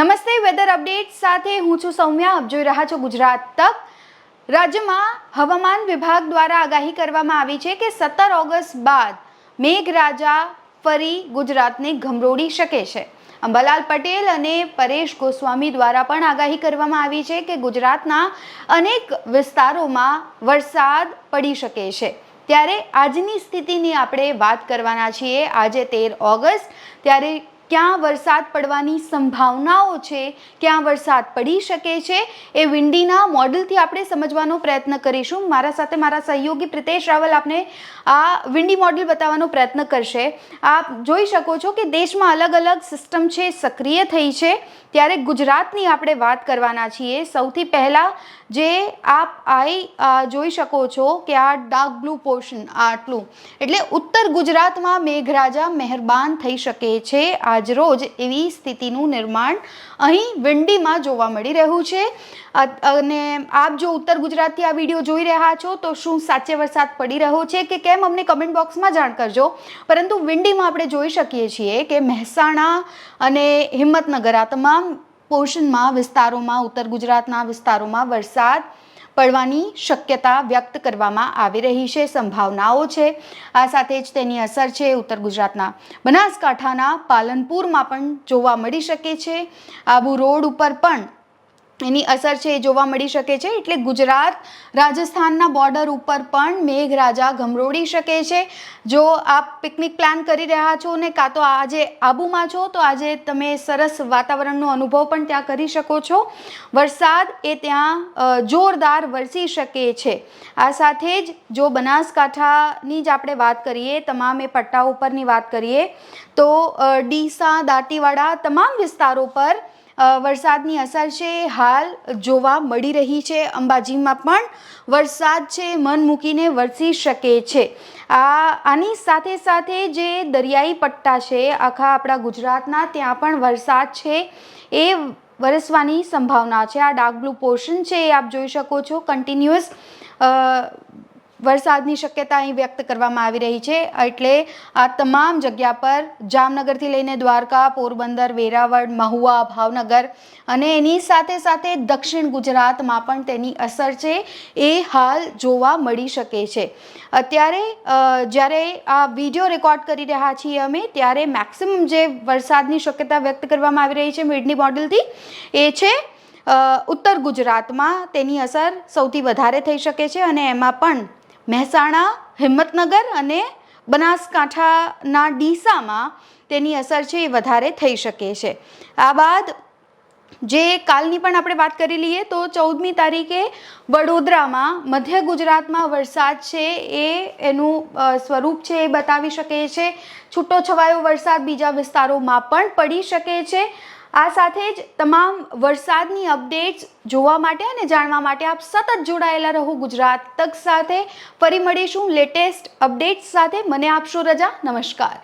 નમસ્તે weather update સાથે હું છું સૌમ્યા. આપ જોઈ રહ્યા છો ગુજરાત તક. રાજ્યમાં હવામાન વિભાગ દ્વારા આગાહી કરવામાં આવી છે કે સત્તર ઓગસ્ટ બાદ મેઘરાજા ફરી ગુજરાતને ગમરોડી શકે છે. અંબાલાલ પટેલ અને પરેશ ગોસ્વામી દ્વારા પણ આગાહી કરવામાં આવી છે કે ગુજરાતના અનેક વિસ્તારોમાં વરસાદ પડી શકે છે. ત્યારે આજની સ્થિતિની આપણે વાત કરવાના છીએ. આજે તેર ઓગસ્ટ, ત્યારે ક્યાં વરસાદ પડવાની સંભાવનાઓ છે, ક્યાં વરસાદ પડી શકે છે, એ વિંડીના મોડલથી આપણે સમજવાનો પ્રયત્ન કરીશું. મારા સાથે મારા સહયોગી પ્રિતેશ રાવલ આપને આ વિંડી મોડલ બતાવવાનો પ્રયત્ન કરશે. આપ જોઈ શકો છો કે દેશમાં અલગ અલગ સિસ્ટમ છે, સક્રિય થઈ છે. ત્યારે ગુજરાતની આપણે વાત કરવાના છીએ. સૌથી પહેલાં જે આપ આઈ જોઈ શકો છો કે આ ડાર્ક બ્લુ પોર્શન આટલું. એટલે ઉત્તર ગુજરાતમાં મેઘરાજા મહેરબાન થઈ શકે છે. આજરોજ એવી સ્થિતિનું નિર્માણ અહીં વિંડીમાં જોવા મળી રહ્યું છે. અને આપ જો ઉત્તર ગુજરાતથી આ વીડિયો જોઈ રહ્યા છો તો શું સાચે વરસાદ પડી રહ્યો છે કે કેમ અમને કમેન્ટ બોક્સમાં જાણ કરજો. પરંતુ વિંડીમાં આપણે જોઈ શકીએ છીએ કે મહેસાણા અને હિંમતનગર આ તમામ પોર્શનમાં વિસ્તારોમાં, ઉત્તર ગુજરાતના વિસ્તારોમાં વરસાદ પડવાની શક્યતા વ્યક્ત કરવામાં આવી રહી છે, સંભાવનાઓ છે. આ સાથે જ તેની અસર છે ઉત્તર ગુજરાતના. બનાસકાંઠાના પાલનપુરમાં પણ જોવા મળી શકે છે. આબુ રોડ ઉપર પણ એની અસર છે એ જોવા મળી શકે છે. એટલે ગુજરાત રાજસ્થાનના બોર્ડર ઉપર પણ મેઘરાજા ગમરોડી શકે છે. જો આપ પિકનિક પ્લાન કરી રહ્યા છો ને કાં તો આજે આબુમાં છો, તો આજે તમે સરસ વાતાવરણનો અનુભવ પણ ત્યાં કરી શકો છો. વરસાદ એ ત્યાં જોરદાર વરસી શકે છે. આ સાથે જ જો બનાસકાંઠાની જ આપણે વાત કરીએ, તમામ એ પટ્ટા ઉપરની વાત કરીએ, તો ડીસા, દાંતીવાડા, તમામ વિસ્તારો પર વરસાદની અસર છે, હાલ જોવા મળી રહી છે, અંબાજીમાં પણ વરસાદ છે, મન મૂકીને વરસી શકે છે. આ, આની સાથે સાથે જે દરિયાઈ પટ્ટા છે, આખા આપણા ગુજરાતના, ત્યાં પણ વરસાદ છે, એ વરસવાની સંભાવના છે. આ ડાર્ક બ્લુ પોર્શન છે, એ આપ જોઈ શકો છો. કન્ટિન્યુઅસ વરસાદની શક્યતા અહીં વ્યક્ત કરવામાં આવી રહી છે. એટલે આ તમામ જગ્યા પર જામનગરથી લઈને દ્વારકા, પોરબંદર, વેરાવળ, મહુવા, ભાવનગર અને એની સાથે સાથે દક્ષિણ ગુજરાતમાં પણ તેની અસર છે એ હાલ જોવા મળી શકે છે. અત્યારે જ્યારે આ વીડિયો રેકોર્ડ કરી રહ્યા છીએ અમે, ત્યારે મેક્સિમમ જે વરસાદની શક્યતા વ્યક્ત કરવામાં આવી રહી છે મિડની મોડલથી, એ છે ઉત્તર ગુજરાતમાં તેની અસર સૌથી વધારે થઈ શકે છે અને એમાં પણ મહેસાણા, હિંમતનગર અને બનાસકાંઠાના ડીસામાં તેની અસર છે એ વધારે થઈ શકે છે. આ બાદ જે કાલની પણ આપણે વાત કરી લઈએ તો ચૌદમી તારીખે વડોદરામાં મધ્ય ગુજરાતમાં વરસાદ છે એ એનું સ્વરૂપ છે એ બતાવી શકે છે. છૂટો છવાયો વરસાદ બીજા વિસ્તારોમાં પણ પડી શકે છે. આ સાથે જ તમામ વરસાદની અપડેટ્સ જોવા માટે અને જાણવા માટે આપ સતત જોડાયેલા રહો ગુજરાત તક સાથે. ફરી મળીશું લેટેસ્ટ અપડેટ્સ સાથે. મને આપશો રજા. નમસ્કાર.